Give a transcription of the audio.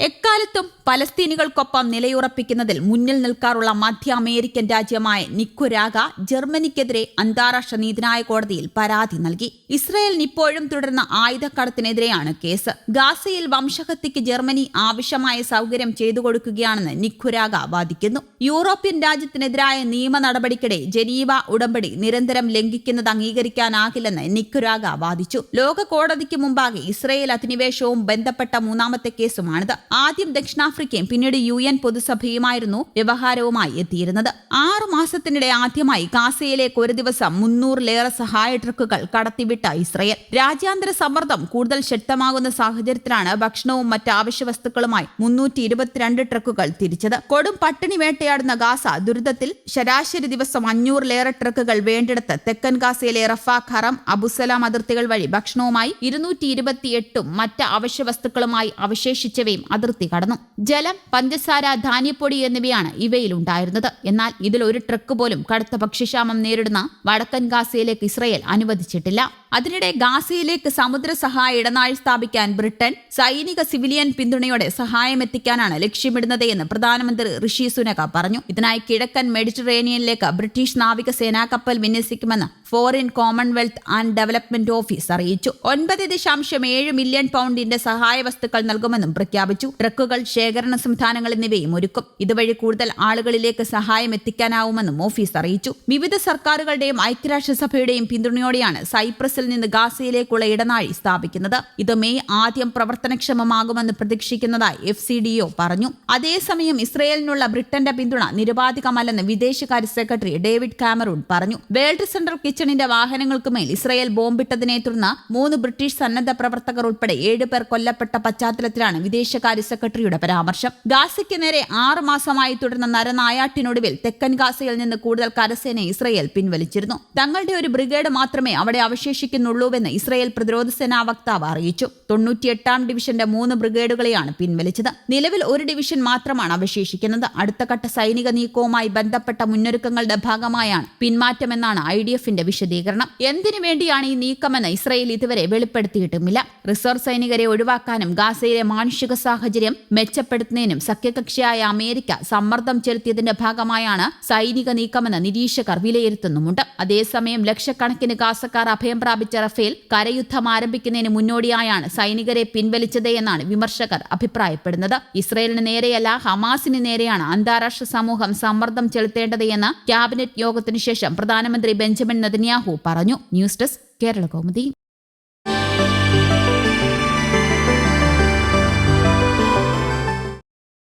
എക്കാലത്തും പലസ്തീനികൾക്കൊപ്പം നിലയുറപ്പിക്കുന്നതിൽ മുന്നിൽ നിൽക്കാറുള്ള മധ്യ അമേരിക്കൻ രാജ്യമായ നിക്കുരാഗ ജർമ്മനിക്കെതിരെ അന്താരാഷ്ട്ര നീതിന്യായ കോടതിയിൽ പരാതി നൽകി. ഇസ്രയേലിന് ഇപ്പോഴും തുടരുന്ന ആയുധക്കടത്തിനെതിരെയാണ് കേസ്. ഗാസയിൽ വംശഹത്യക്ക് ജർമ്മനി ആവശ്യമായ സൗകര്യം ചെയ്തു കൊടുക്കുകയാണെന്ന് നിക്കുരാഗ വാദിക്കുന്നു. യൂറോപ്യൻ രാജ്യത്തിനെതിരായ നിയമ നടപടിക്കിടെ ജനീവ ഉടമ്പടി നിരന്തരം ലംഘിക്കുന്നത് അംഗീകരിക്കാനാകില്ലെന്ന് നിക്കുരാഗ വാദിച്ചു. ലോക കോടതിക്ക് മുമ്പാകെ ഇസ്രയേൽ അധിനിവേശവും ബന്ധപ്പെട്ട മൂന്നാമത്തെ കേസുമാണിത്. ആദ്യം ദക്ഷിണാഫ്രിക്കയും പിന്നീട് യു എൻ പൊതുസഭയുമായിരുന്നു വ്യവഹാരവുമായി എത്തിയിരുന്നത്. ആറു മാസത്തിനിടെ ആദ്യമായി ഗാസയിലേക്ക് ഒരു ദിവസം മുന്നൂറിലേറെ സഹായ ട്രക്കുകൾ കടത്തിവിട്ട ഇസ്രയേൽ. രാജ്യാന്തര സമ്മർദ്ദം കൂടുതൽ ശക്തമാകുന്ന സാഹചര്യത്തിലാണ് ഭക്ഷണവും മറ്റ് അവശ്യ വസ്തുക്കളുമായി മുന്നൂറ്റി ഇരുപത്തിരണ്ട് ട്രക്കുകൾ തിരിച്ചത്. കൊടും പട്ടിണി വേട്ടയാടുന്ന ഗാസ ദുരിതത്തിൽ ശരാശരി ദിവസം അഞ്ഞൂറിലേറെ ട്രക്കുകൾ വേണ്ടിടത്ത് തെക്കൻ ഗാസയിലെ റഫ ഖറം അബുസലാം അതിർത്തികൾ വഴി ഭക്ഷണവുമായി ഇരുന്നൂറ്റി ഇരുപത്തിയെട്ടും മറ്റ് അവശ്യ വസ്തുക്കളുമായി അവശേഷിച്ചവയും അതിർത്തി കടന്നു. ജലം പഞ്ചസാര ധാന്യപ്പൊടി എന്നിവയാണ് ഇവയിൽ ഉണ്ടായിരുന്നത് എന്നാൽ ഇതിൽ ഒരു ട്രക്ക് പോലും കടുത്ത ഭക്ഷ്യക്ഷാമം നേരിടുന്ന വടക്കൻ ഗാസയിലേക്ക് ഇസ്രയേൽ അനുവദിച്ചിട്ടില്ല. അതിനിടെ ഗാസയിലേക്ക് സമുദ്ര സഹായ ഇടനാഴി സ്ഥാപിക്കാൻ ബ്രിട്ടൻ സൈനിക സിവിലിയൻ പിന്തുണയോടെ സഹായം എത്തിക്കാനാണ് ലക്ഷ്യമിടുന്നത് എന്ന് പ്രധാനമന്ത്രി ഋഷി സുനക പറഞ്ഞു. ഇതിനായി കിഴക്കൻ മെഡിറ്ററേനിയനിലേക്ക് ബ്രിട്ടീഷ് നാവിക സേനാ കപ്പൽ വിന്യസിക്കുമെന്ന് Foreign Commonwealth and Development Office അറിയിച്ചു. ഒൻപത് ദശാംശം ഏഴ് മില്യൺ പൗണ്ടിന്റെ സഹായ വസ്തുക്കൾ നൽകുമെന്നും പ്രഖ്യാപിച്ചു. ട്രക്കുകൾ ശേഖരണ സംവിധാനങ്ങൾ എന്നിവയും ഒരുക്കും. ഇതുവഴി കൂടുതൽ ആളുകളിലേക്ക് സഹായം എത്തിക്കാനാവുമെന്നും ഓഫീസ് അറിയിച്ചു. വിവിധ സർക്കാരുകളുടെയും ഐക്യരാഷ്ട്രസഭയുടെയും പിന്തുണയോടെയാണ് സൈപ്രസിൽ നിന്ന് ഗാസയിലേക്കുള്ള ഇടനാഴി സ്ഥാപിക്കുന്നത്. ഇത് മെയ് ആദ്യം പ്രവർത്തനക്ഷമമാകുമെന്ന് പ്രതീക്ഷിക്കുന്നതായി എഫ് സി ഡി ഒ പറഞ്ഞു. അതേസമയം ഇസ്രയേലിനുള്ള ബ്രിട്ടന്റെ പിന്തുണ നിരുപാധികമല്ലെന്ന് വിദേശകാര്യ സെക്രട്ടറി ഡേവിഡ് കാമറൂൺ പറഞ്ഞു. വേൾഡ് സെന്റർ കിച്ചണിന്റെ വാഹനങ്ങൾക്ക് മേൽ ഇസ്രയേൽ ബോംബിട്ടതിനെ തുടർന്ന് മൂന്ന് ബ്രിട്ടീഷ് സന്നദ്ധ പ്രവർത്തകർ ഉൾപ്പെടെ ഏഴ് പേർ കൊല്ലപ്പെട്ട പശ്ചാത്തലത്തിലാണ് വിദേശകാര്യ സെക്രട്ടറിയുടെ പരാമർശം. ഗാസയ്ക്ക് നേരെ ആറ് മാസമായി തുടർന്ന നരനായാട്ടിനൊടുവിൽ തെക്കൻ ഗാസയിൽ നിന്ന് കൂടുതൽ കരസേന ഇസ്രയേൽ പിൻവലിച്ചിരുന്നു. തങ്ങളുടെ ഒരു ബ്രിഗേഡ് മാത്രമേ അവിടെ അവശേഷിക്കുന്നുള്ളൂവെന്ന് ഇസ്രയേൽ പ്രതിരോധ സേനാ വക്താവ് അറിയിച്ചു. തൊണ്ണൂറ്റിയെട്ടാം ഡിവിഷന്റെ മൂന്ന് ബ്രിഗേഡുകളെയാണ് പിൻവലിച്ചത്. നിലവിൽ ഒരു ഡിവിഷൻ മാത്രമാണ് അവശേഷിക്കുന്നത്. അടുത്ത ഘട്ട സൈനിക നീക്കവുമായി ബന്ധപ്പെട്ട മുന്നൊരുക്കങ്ങളുടെ ഭാഗമായാണ് പിന്മാറ്റമെന്നാണ് ഐ ഡി എഫിന്റെ വിശദീകരണം. എന്തിനു വേണ്ടിയാണ് ഈ നീക്കമെന്ന് ഇസ്രയേൽ ഇതുവരെ വെളിപ്പെടുത്തിയിട്ടുമില്ല. റിസർവ് സൈനികരെ ഒഴിവാക്കാനും ഗാസയിലെ മാനുഷിക സാഹചര്യം മെച്ചപ്പെടുത്തുന്നതിനും സഖ്യകക്ഷിയായ അമേരിക്ക സമ്മർദ്ദം ചെലുത്തിയതിന്റെ ഭാഗമായാണ് സൈനിക നീക്കമെന്ന് നിരീക്ഷകർ വിലയിരുത്തുന്നുമുണ്ട്. അതേസമയം ലക്ഷക്കണക്കിന് ഗാസക്കാർ അഭയം റഫേൽ കരയുദ്ധം ആരംഭിക്കുന്നതിന് മുന്നോടിയായാണ് സൈനികരെ പിൻവലിച്ചത് എന്നാണ് വിമർശകർ അഭിപ്രായപ്പെടുന്നത്. ഇസ്രയേലിന് നേരെയല്ല ഹമാസിന് നേരെയാണ് അന്താരാഷ്ട്ര സമൂഹം സമ്മർദ്ദം ചെലുത്തേണ്ടത് എന്ന് ക്യാബിനറ്റ് യോഗത്തിനു ശേഷം പ്രധാനമന്ത്രി ബെഞ്ചമിൻ നെതന്യാഹു പറഞ്ഞു. News desk Kerala Kaumudi.